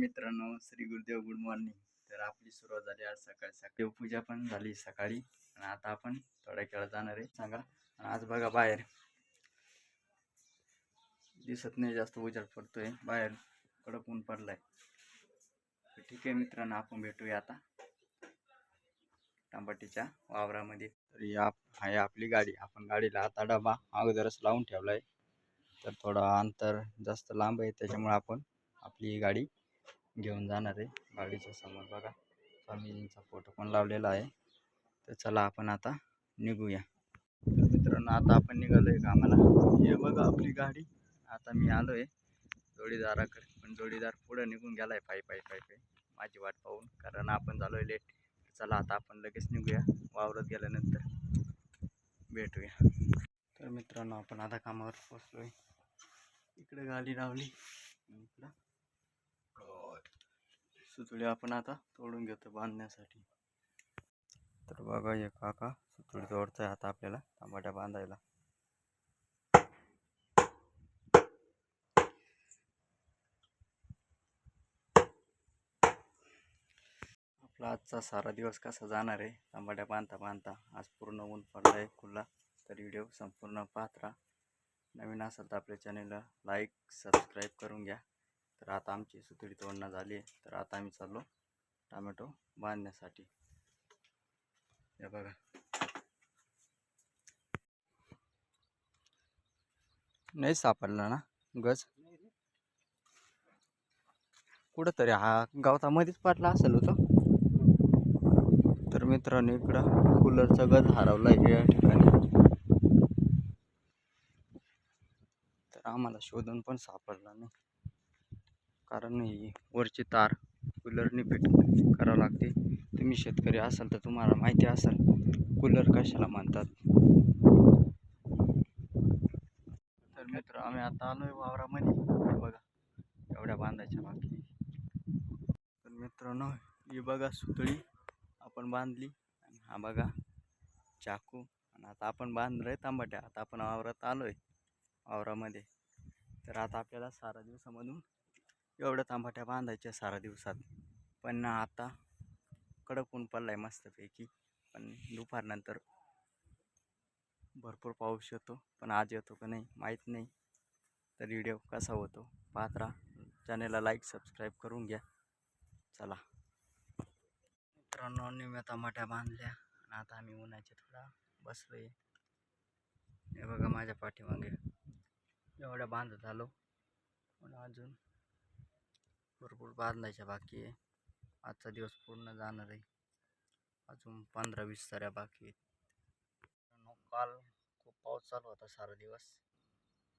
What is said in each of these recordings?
मित्रांनो Shri Gurudev good morning. तर आपली सुरुवात झाली आज सकाळी. सकाळी पूजा पण झाली सकाळी. आणि आता आपण थोड्या खेळा जाणार आहे. सांगा. आणि आज बघा बाहेर. दिसत नाही जास्त उजाड पडतोय. बाहेर कडक ऊन पडलाय. ठीक आहे मित्रांनो आपण भेटूया आता. टमाटीच्या वावरामध्ये. तर या आहे आपली गाडी. आपण गाडीला आता डबा अगोदरच लावून ठेवला आहे तर थोडं अंतर जास्त लांब आहे. त्याच्यामुळे आपण आपली गाडी घेऊन जाणार आहे गाडीच्या समोर बघा. स्वामीजींचा फोटो पण लावलेला आहे. तर चला आपण आता निघूया. तर मित्रांनो आता आपण निघालो आहे कामाला. हे बघा आपली गाडी. आता मी आलो आहे जोडीदाराकडे. पण जोडीदार पुढं निघून गेला आहे पायी पायी पायी पायी. माझी वाट पाहून कारण आपण झालो आहे लेट चला आता आपण लगेच निघूया. वावरत गेल्यानंतर भेटूया. तर मित्रांनो आपण आता कामावर पोचलो आहे इकडे गाडी लावली इकडं. सुतळी आपण आता तोडून घेतो बांधण्यासाठी. तर बघा हे काका सुतळी तोडतोय आता आपल्याला टमाट्या बांधायला. आपला आजचा सारा दिवस कसा जाणार आहे? टमाट्या बांधता बांधता आज पूर्ण ऊन पडला आहे खुल्ला तर व्हिडिओ संपूर्ण पात्रा नवीन असाल तर आपल्या चॅनेलला लाईक सबस्क्राईब करून घ्या. तर आता आमची सुतळी तोडणं झाली आहे. तर आता आम्ही चाललो टमॅटो बांधण्यासाठी. हे बघा. नाही सापडला ना गज? कुठंतरी हा गवतामध्येच पाटला असेल होतं. तर मित्रांनो इकडं कूलरचा गज हरवला आहे या ठिकाणी. तर आम्हाला शोधून पण सापडला नाही. कारण ही वरची तार कूलरने फिट करावं लागते. तुम्ही शेतकरी असाल तर तुम्हाला माहिती असाल कूलर कशाला म्हणतात? तर मित्र आम्ही आता आलो आहे वावरामध्ये बघा एवढ्या बांधायच्या बाकी तर मित्रांनो ही बघा सुतळी आपण बांधली. आणि हा बघा चाकू. आणि आता आपण बांधलं आहे तांबट्या. आता आपण वावरात आलो आहे वावरामध्ये. तर आता आपल्याला सारा दिवसामधून एवढ्या तांबाट्या बांधायच्या सारा दिवसात. पण आता कडक ऊन पडला आहे मस्तपैकी. पण दुपारनंतर भरपूर पाऊस येतो पण आज येतो का नाही माहीत नाही. तर व्हिडिओ कसा होतो पाहत राहा. चॅनेलला लाईक सबस्क्राईब करून घ्या. चला. मित्रांनो निम्या टमाट्या बांधल्या आणि आता आम्ही उन्हाचे थोडा बसलो आहे हे बघा माझ्या पाठीमागे. एवढ्या बांधत आलो. पण अजून भरपूर बांधायच्या बाकी आहे. आजचा दिवस पूर्ण जाणार आहे. अजून पंधरा वीस साऱ्या बाकी आहेत. काल खूप पाऊस चालू होता सारा दिवस.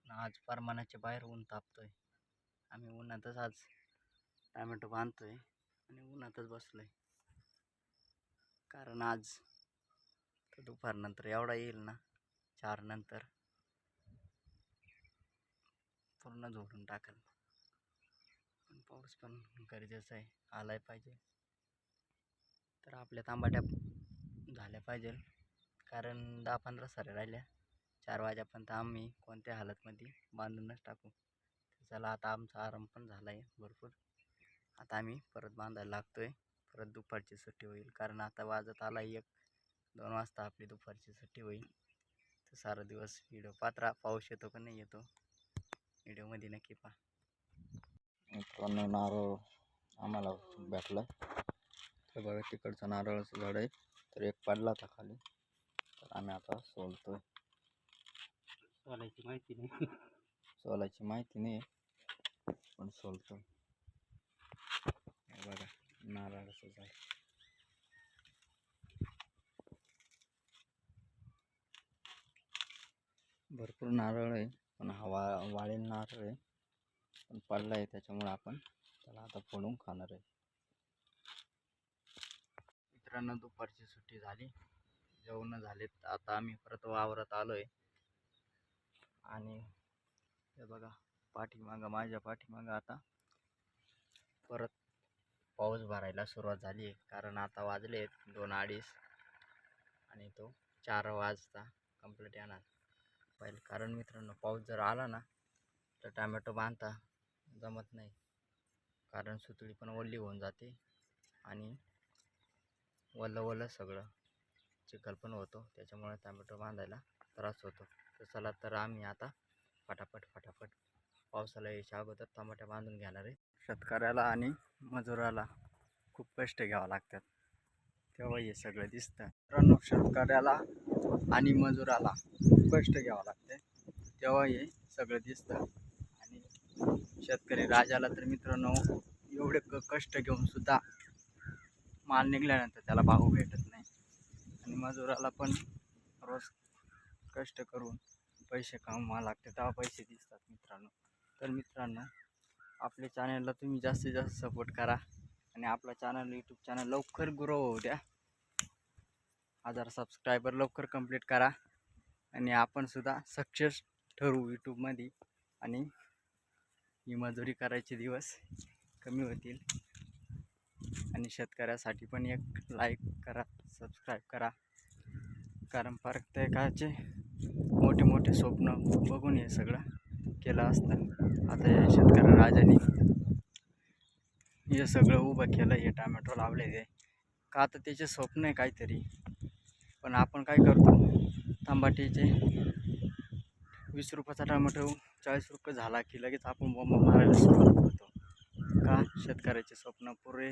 आज परमानाच्या बाहेर ऊन तापतोय. आम्ही उन्हातच आज टॅमॅटो बांधतोय आणि उन्हातच बसलोय. कारण आज तर दुपारनंतर एवढा येईल ना चार नंतर. पूर्ण झोडून टाकेल. पण पाऊस पण गरजेचा आहे आलाय पाहिजे. तर आपल्या तांबाट्या झाल्या पाहिजे. कारण दहा पंधरा साऱ्या राहिल्या. चार वाजेपर्यंत आम्ही कोणत्या हालतमध्ये बांधूनच टाकू. चला आता आमचा आराम पण झाला आहे भरपूर. आता आम्ही परत बांधायला लागतो आहे परत दुपारची सुट्टी होईल. कारण आता वाजत आला एक. दोन वाजता आपली दुपारची सुट्टी होईल. तर सारा दिवस व्हिडिओ पात्रा पाऊस येतो का नाही येतो. व्हिडिओमध्ये नक्की पहा. मित्रांनो नारळ आम्हाला भेटला. तर बघा तिकडचं नारळाचं झाड आहे. तर एक पडला होता खाली. तर आम्ही आता सोलतोय. सोलायची माहिती नाही. सोलायची माहिती नाही पण सोलतोय. हे बघा नारळाचं झाड. भरपूर नारळ आहे पण हा वा वाळेल नारळ आहे. पण पडला आहे त्याच्यामुळे आपण त्याला आता फोडून खाणार आहे. मित्रांनो दुपारची सुट्टी झाली. जेवण झालेत. आता आम्ही परत वावरात आलो आहे आणि हे बघा पाठीमागं माझ्या पाठीमागं आता परत पाऊस भरायला सुरुवात झाली आहे. कारण आता वाजले आहेत दोन अडीच आणि तो चार वाजता कंप्लीट येणार. पहिले कारण मित्रांनो पाऊस जर आला ना तर टॅमॅटो बांधता जमत नाही. कारण सुतळी पण ओल्ली होऊन जाते आणि वलं वलं सगळं चिखल पण होतो. त्याच्यामुळे टॅमॅटो बांधायला त्रास होतो. तर चला तर आम्ही आता फटाफट फटाफट पावसाला यायच्या अगोदर टमाट्या बांधून घेणार आहे. शेतकऱ्याला आणि मजुराला खूप कष्ट घ्यावं लागतात. तेव्हा हे सगळं दिसतं. मित्रांनो शेतकऱ्याला आणि मजुराला खूप कष्ट घ्यावं लागते. तेव्हा हे सगळं दिसतं. शेतकरी राजाला तर मित्रांनो एवढे क कष्ट घेऊन सुद्धा माल निघाल्यानंतर त्याला भाव भेटत नाही. आणि मजुराला पण रोज कष्ट करून पैसे कमवा लागते तेव्हा पैसे दिसतात मित्रांनो. तर मित्रांनो आपल्या चॅनलला तुम्ही जास्तीत जास्त सपोर्ट करा आणि आपला चॅनल यूट्यूब चॅनल लवकर ग्रो होऊ द्या. हजार सबस्क्रायबर लवकर कंप्लीट करा आणि आपण सुद्धा सक्सेस ठरू यूट्यूबमध्ये आणि ही मजुरी करायचे दिवस कमी होतील. आणि शेतकऱ्यासाठी पण एक लाईक करा सबस्क्राईब करा. कारण प्रत्येकाचे मोठे मोठे स्वप्न बघून हे सगळं केलं असतं. आता या शेतकऱ्या राजाने हे सगळं उभं केलं हे टॅमॅटो लावले ते. का तर त्याचे स्वप्न आहे काहीतरी. पण आपण काय करतो? तंबाटीचे वीस रुपयाचा टमाटो चाळीस रुपये झाला की लगेच आपण बॉम्ब मारायला सुरुवात करतो. का? शेतकऱ्याचे स्वप्न पुरे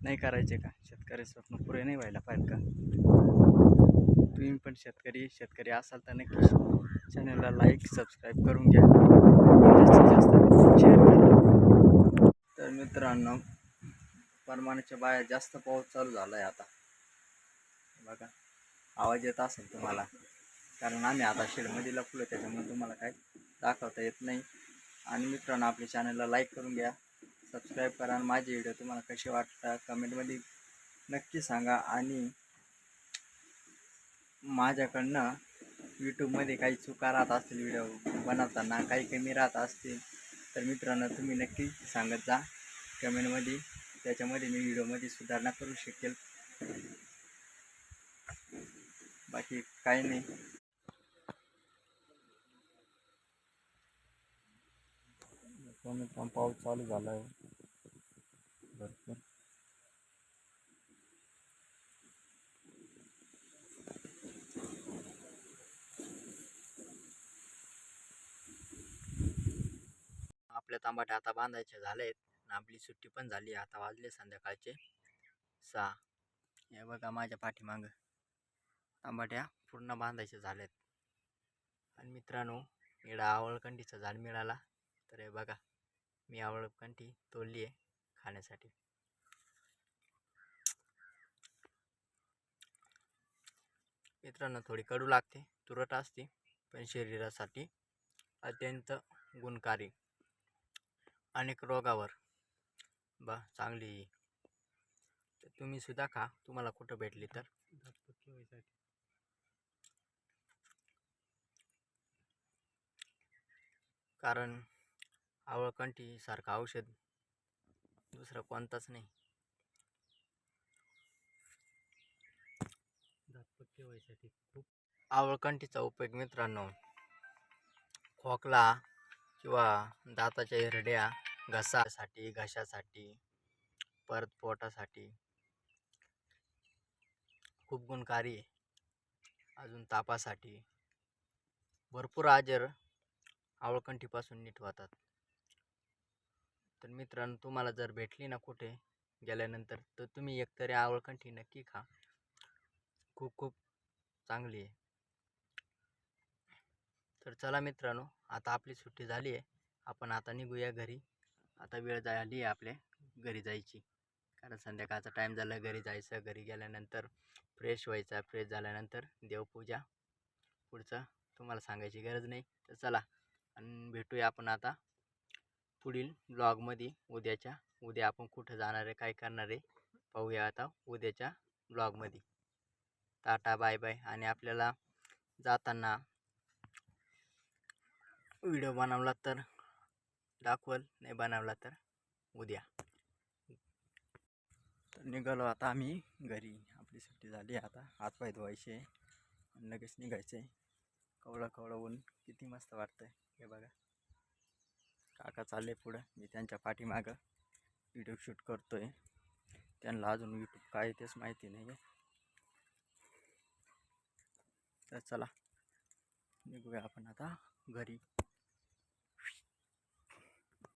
नाही करायचे का? शेतकरी स्वप्न पुरे नाही व्हायला पाहिजे का? तुम्ही पण शेतकरी शेतकरी असाल तर नक्की चॅनलला लाईक सबस्क्राईब करून घ्या. जास्तीत जास्त शेअर करा. तर मित्रांनो परमानाच्या बाया जास्त पाऊस चालू झाला आहे आता. बघा आवाज येत असेल तुम्हाला. कारण आम्ही आता शेडमध्ये लपलो त्याच्यामुळे तुम्हाला काही दाखवता येत नाही. आणि मित्रांनो आपल्या चॅनलला लाईक करून घ्या सबस्क्राईब करा आणि माझे व्हिडिओ तुम्हाला कसे वाटतात कमेंटमध्ये नक्की सांगा. आणि माझ्याकडनं यूट्यूबमध्ये काही चुका राहत असतील व्हिडिओ बनवताना काही कमी राहत असतील तर मित्रांनो तुम्ही नक्की सांगत जा कमेंटमध्ये त्याच्यामध्ये मी व्हिडिओमध्ये सुधारणा करू शकेल. बाकी काही नाही. मित्रांनो पाऊस चालू झाला आहे भरपूर आपल्या तांबाट्या आता बांधायचे झाले आहेत आणि आपली सुट्टी पण झाली आता वाजले संध्याकाळचे सहा. हे बघा माझ्या पाठीमागं तांबाट्या पूर्ण बांधायचे झालेत आणि मित्रांनो इडा आवळकंडीचं झाड मिळाला. तर हे बघा मी आवळकंठी तोडली आहे खाण्यासाठी. मित्रांनो थोडी कडू लागते तुरट असते पण शरीरासाठी अत्यंत गुणकारी. अनेक रोगावर बा चांगली. येईल तर तुम्ही सुद्धा खा तुम्हाला कुठं भेटली तर. कारण आवळकंठी सारखं औषध दुसरं कोणताच नाही. खूप आवळकंठीचा उपयोग मित्रांनो खोकला किंवा दाताच्या हिरड्या घसासाठी घशासाठी परत पोटासाठी खूप गुणकारी अजून तापासाठी भरपूर आजार आवळकंठीपासून नीट होतात. तर मित्रांनो तुम्हाला जर भेटली ना कुठे गेल्यानंतर तर तुम्ही एकतरी आवळकंठी नक्की खा. खूप खूप चांगली आहे. तर चला मित्रांनो आता आपली सुट्टी झाली आहे. आपण आता निघूया घरी. आता वेळ झाली आहे आपल्या घरी जायची. कारण संध्याकाळचा टाईम झाला घरी जायचं घरी गेल्यानंतर फ्रेश व्हायचा फ्रेश झाल्यानंतर देवपूजा. पुढचं तुम्हाला सांगायची गरज नाही. तर चला आणि भेटूया आपण आता. पुढील ब्लॉगमध्ये उद्याच्या उद्या आपण कुठं जाणार आहे काय करणार आहे पाहूया आता उद्याच्या ब्लॉगमध्ये. Tata bye bye. आणि आपल्याला जाताना व्हिडिओ बनवला तर दाखवल नाही बनवला तर उद्या. तर निघालो आता आम्ही घरी. आपली सुट्टी झाली आता. हातपाय धुवायचे लगेच निघायचे. कवळं कवळं ऊन किती मस्त वाटतं हे बघा. काका चालले पुढं. मी त्यांच्या पाठीमागं व्हिडिओ शूट करतो आहे त्यांना अजून यूट्यूब काय तेच माहिती नाही आहे तर चला निघूया आपण आता घरी.